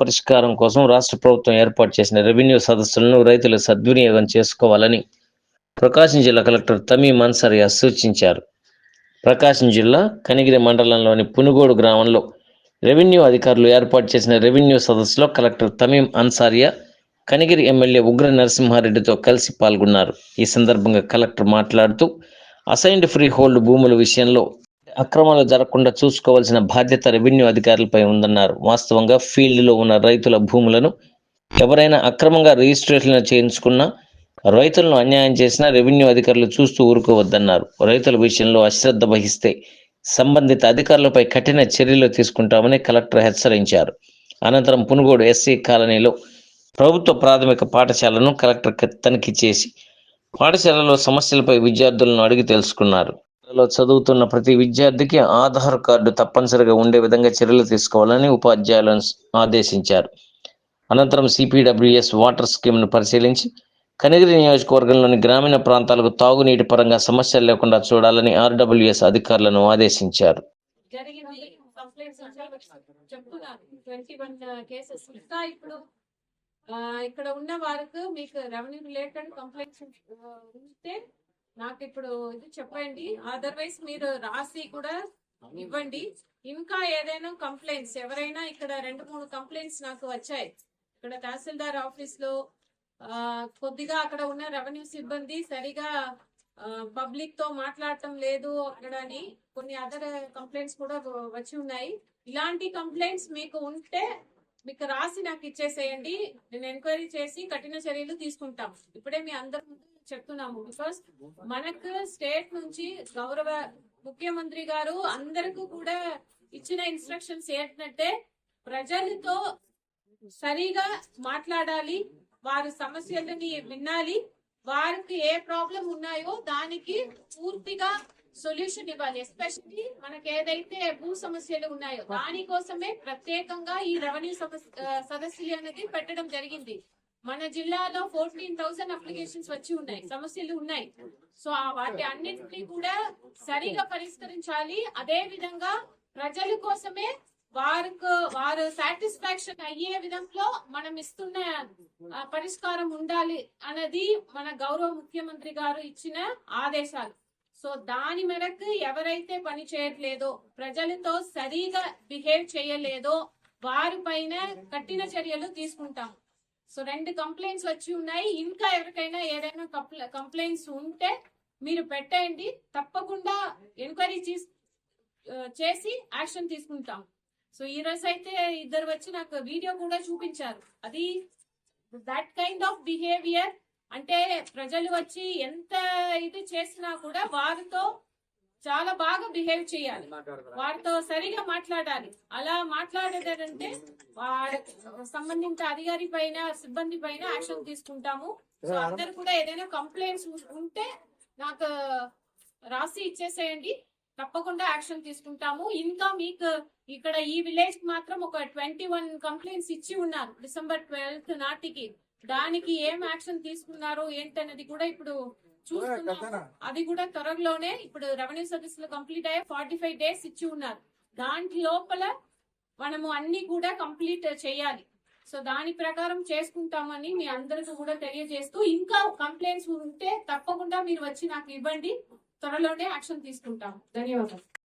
పరిష్కారం కోసం రాష్ట్ర ప్రభుత్వం ఏర్పాటు చేసిన రెవెన్యూ సదస్సులను రైతులు సద్వినియోగం చేసుకోవాలని ప్రకాశం జిల్లా కలెక్టర్ తమీం అన్సారియా సూచించారు. ప్రకాశం జిల్లా కనిగిరి మండలంలోని పునుగోడు గ్రామంలో రెవెన్యూ అధికారులు ఏర్పాటు చేసిన రెవెన్యూ సదస్సులో కలెక్టర్ తమీం అన్సారియా కనిగిరి ఎమ్మెల్యే ఉగ్ర నరసింహారెడ్డితో కలిసి పాల్గొన్నారు. ఈ సందర్భంగా కలెక్టర్ మాట్లాడుతూ అసైన్డ్ ఫ్రీ హోల్డ్ భూముల విషయంలో అక్రమాలు జరగకుండా చూసుకోవాల్సిన బాధ్యత రెవెన్యూ అధికారులపై ఉందన్నారు. వాస్తవంగా ఫీల్డ్లో ఉన్న రైతుల భూములను ఎవరైనా అక్రమంగా రిజిస్ట్రేషన్ చేయించుకున్నా రైతులను అన్యాయం చేసినా రెవెన్యూ అధికారులు చూస్తూ ఊరుకోవద్దన్నారు. రైతుల విషయంలో అశ్రద్ధ వహిస్తే సంబంధిత అధికారులపై కఠిన చర్యలు తీసుకుంటామని కలెక్టర్ హెచ్చరించారు. అనంతరం పునుగోడు ఎస్సీ కాలనీలో ప్రభుత్వ ప్రాథమిక పాఠశాలను కలెక్టర్ తనిఖీ చేసి పాఠశాలలో సమస్యలపై విద్యార్థులను అడిగి తెలుసుకున్నారు. లో చదువుతున్న ప్రతి విద్యార్థికి ఆధార్ కార్డు తప్పనిసరిగా ఉండే విధంగా చర్యలు తీసుకోవాలని ఉపాధ్యాయులను ఆదేశించారు. అనంతరం సిపిడబ్ల్యూఎస్ వాటర్ స్కీమ్ను పరిశీలించి కనిగిరి నియోజకవర్గంలోని గ్రామీణ ప్రాంతాలకు తాగునీటి పరంగా సమస్యలు లేకుండా చూడాలని ఆర్డబ్ల్యూఎస్ అధికారులను ఆదేశించారు. ఇప్పుడు ఇక్కడ ఉన్న వారికి మీకు రెవెన్యూ రిలేటెడ్ కంప్లైంట్స్ ఉంటే నాకు ఇప్పుడు ఇది చెప్పండి. అదర్వైజ్ మీరు రాసి కూడా ఇవ్వండి. ఇంకా ఏదైనా కంప్లైంట్స్ ఎవరైనా ఇక్కడ రెండు మూడు కంప్లైంట్స్ నాకు వచ్చాయి. ఇక్కడ తహసీల్దార్ ఆఫీస్లో కొద్దిగా అక్కడ ఉన్న రెవెన్యూ సిబ్బంది సరిగా పబ్లిక్తో మాట్లాడటం లేదు అక్కడ అని కొన్ని అదర్ కంప్లైంట్స్ కూడా వచ్చి ఉన్నాయి. ఇలాంటి కంప్లైంట్స్ మీకు ఉంటే మీకు రాసి నాకు ఇచ్చేసేయండి. నేను ఎంక్వైరీ చేసి కఠిన చర్యలు తీసుకుంటాం. ఇప్పుడే మీ అందరి ముందు చెప్తున్నాము. బికాస్ మనకు స్టేట్ నుంచి గౌరవ ముఖ్యమంత్రి గారు అందరికీ కూడా ఇచ్చిన ఇన్స్ట్రక్షన్స్ ఏంటంటే ప్రజలతో సరిగా మాట్లాడాలి వారి సమస్యలని వినాలి వారికి ఏ ప్రాబ్లం ఉన్నాయో దానికి పూర్తిగా సొల్యూషన్ ఇవ్వాలి. ఎస్పెషల్లీ మనకి ఏదైతే భూ సమస్యలు ఉన్నాయో దానికోసమే ప్రత్యేకంగా ఈ రెవెన్యూ సదస్సులు అనేది పెట్టడం జరిగింది. మన జిల్లాలో ఫోర్టీన్ థౌసండ్ అప్లికేషన్స్ వచ్చి ఉన్నాయి సమస్యలు ఉన్నాయి. సో ఆ వాటి అన్నింటినీ కూడా సరిగా పరిష్కరించాలి. అదే విధంగా ప్రజల కోసమే వారికి వారు సాటిస్ఫాక్షన్ అయ్యే విధంలో మనం ఇస్తున్న పరిష్కారం ఉండాలి అన్నది మన గౌరవ ముఖ్యమంత్రి గారు ఇచ్చిన ఆదేశాలు. సో దాని మేరకు ఎవరైతే పని చేయట్లేదో ప్రజలతో సరిగా బిహేవ్ చేయలేదో వారి పైన కఠిన చర్యలు తీసుకుంటాం సో రెండు కంప్లైంట్స్ వచ్చి ఉన్నాయి. ఇంకా ఎవరికైనా ఏదైనా కంప్లైంట్స్ ఉంటే మీరు పెట్టండి తప్పకుండా ఎంక్వైరీ చేసి యాక్షన్ తీసుకుంటాం. సో ఈ రోజు అయితే ఇద్దరు వచ్చి నాకు వీడియో కూడా చూపించారు. అది దట్ కైండ్ ఆఫ్ బిహేవియర్ అంటే ప్రజలు వచ్చి ఎంత ఇది చేసినా కూడా వారితో చాలా బాగా బిహేవ్ చేయాలి. వారితో సరిగా మాట్లాడాలి. అలా మాట్లాడేదంటే వారి సంబంధిత అధికారి పైన సిబ్బంది పైన యాక్షన్ తీసుకుంటాము. సో అందరు కూడా ఏదైనా కంప్లైంట్స్ ఉంటే నాకు రాసి ఇచ్చేసేయండి. తప్పకుండా యాక్షన్ తీసుకుంటాము. ఇంకా మీకు ఇక్కడ ఈ విలేజ్ మాత్రం ఒక ట్వంటీ వన్ కంప్లైంట్స్ ఇచ్చి ఉన్నారు. డిసెంబర్ ట్వెల్త్ నాటికి. దానికి ఏం యాక్షన్ తీసుకున్నారు ఏంటనేది కూడా ఇప్పుడు చూస్తున్నాము. అది కూడా త్వరలోనే ఇప్పుడు రెవెన్యూ సర్వీసులు కంప్లీట్ అయ్యే ఫార్టీ ఫైవ్ డేస్ ఇచ్చి ఉన్నారు. దాంట్ లోపల మనము అన్ని కూడా కంప్లీట్ చేయాలి. సో దాని ప్రకారం చేసుకుంటామని మీ అందరికీ కూడా తెలియజేస్తూ ఇంకా కంప్లైంట్స్ ఉంటే తప్పకుండా మీరు వచ్చి నాకు ఇవ్వండి. త్వరలోనే యాక్షన్ తీసుకుంటాం ధన్యవాదాలు.